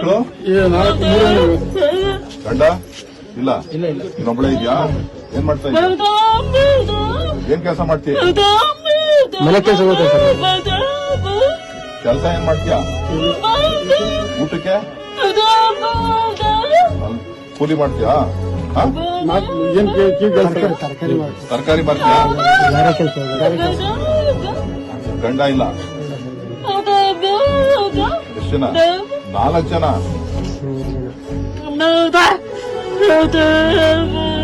ಮಕ್ಕಳು? ಗಂಡ? ಇಲ್ಲ. ಇನ್ನೊಬ್ಳೆ ಇದೆಯಾ? ಏನ್ ಮಾಡ್ತಾ ಇದ್ಯಾ? ಏನ್ ಕೆಲಸ ಮಾಡ್ತೀಯ? ಮನೆ ಕೆಲಸ ಕೆಲಸ ಏನ್ ಮಾಡ್ತೀಯ? ಊಟಕ್ಕೆ? ಕೂಲಿ ಮಾಡ್ತೀಯಾ? ತರಕಾರಿ ಮಾಡ್ತೀಯಾ? ಗಂಡ ಇಲ್ಲ. ಎಷ್ಟು ಜನ? ನಾಲ್ಕು ಜನ.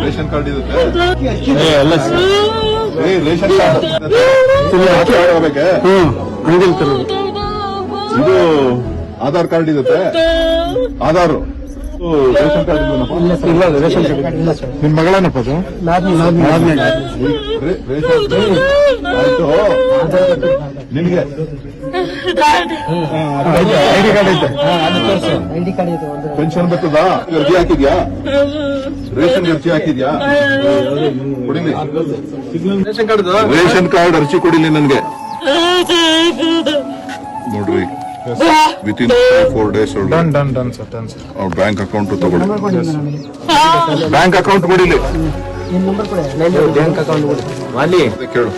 ರೇಷನ್ ಕಾರ್ಡ್ ಇರುತ್ತೆ? ಏ ರೇಷನ್ ಕಾರ್ಡ್. ಹೋಗ್ಬೇಕೆ ಇದು ಆಧಾರ್ ಕಾರ್ಡ್ ಇರುತ್ತೆ? ಆಧಾರ್. Ration card? ಇಲ್ಲ ರೇಷನ್ ಕಾರ್ಡ್ ಇಲ್ಲ ಸರ್. ನಿನ್ ಮಗಳೇನಪ್ಪ ಅದು? ರೇಷನ್ ಆಯ್ತು. ನಿನ್ಗೆ ಐಡಿ ಕಾರ್ಡ್ ಐತೆ ಐಡಿ ಕಾರ್ಡ್ ಇದೆ ಒಂದು ಪೆನ್ಷನ್ ಬರ್ತದಾ ಅರ್ಜಿ ಹಾಕಿದ್ಯಾ? ರೇಷನ್ ಅರ್ಜಿ ಹಾಕಿದ್ಯಾ? ಕೊಡಿಲಿ. ರೇಷನ್ ಕಾರ್ಡ್ ರೇಷನ್ ಕಾರ್ಡ್ ಅರ್ಜಿ ಕೊಡಿಲಿ ನನ್ಗೆ. ನೋಡ್ರಿ. Within four days done done done sir done sir ಅವ್ರ ಬ್ಯಾಂಕ್ ಅಕೌಂಟ್ ತಗೊಳ್ಳಿ. ಬ್ಯಾಂಕ್ ಅಕೌಂಟ್ ಕೊಡಿಲಿ. ಬ್ಯಾಂಕ್ ಅಕೌಂಟ್ ಕೊಡಿ. ಮಾಲಿ. ಕೇಳು.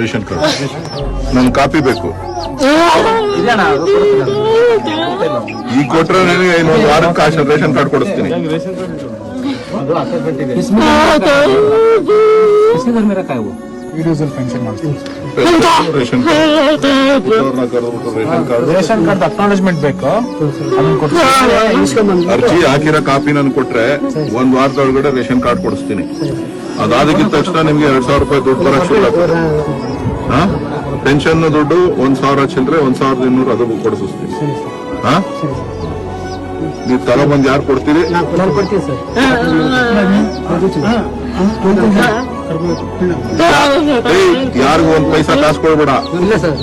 ರೇಷನ್ ಕಾರ್ಡ್ ನನ್ ಕಾಪಿ ಬೇಕು. ಈಗ ಕೊಟ್ರೆ ನನಗೆ ಇನ್ನೊಂದು ವಾರಕ್ಕೆ ಕಾಶ್ ರೇಷನ್ ಕಾರ್ಡ್ ಕೊಡಿಸ್ತೀನಿ. ರೇಷನ್ ಕಾರ್ಡ್ ಅವ್ರನ್ನ ಪೆನ್ಷನ್ ಮಾಡ್ತೀವಿ. ರೇಷನ್ ಕಾರ್ಡ್ ಅಕ್ನಾಲೇಜ್ಮೆಂಟ್ ಬೇಕು? ಅರ್ಜಿ ಹಾಕಿರೋ ಕಾಪಿ ನಾನು ಕೊಟ್ರೆ ಒಂದ್ ವಾರದೊಳಗಡೆ ರೇಷನ್ ಕಾರ್ಡ್ ಕೊಡಿಸ್ತೀನಿ. ಅದಾದಕ್ಕಿಂತ ತಕ್ಷಣ ನಿಮ್ಗೆ ಎರಡ್ ಸಾವಿರ ರೂಪಾಯಿ ದುಡ್ಡು ಬರಕ್ ಶುರು ಹಾ? ಪೆನ್ಷನ್ ದುಡ್ಡು ಒಂದ್ ಸಾವಿರ ಚಿಲ್ಲರೆ ಒಂದ್ ಸಾವಿರದ ಇನ್ನೂರು ಅದು ಕೊಡಿಸ್ತೀನಿ ಹಾ? ನೀವು ತಗೊಬಂದ್ ಯಾರು ಕೊಡ್ತೀರಿ? ಯಾರಿಗೂ ಒಂದ್ ಪೈಸಾ ಕಾಸು ಕೊಡ್ಬೇಡ. ಇಲ್ಲ ಸರ್.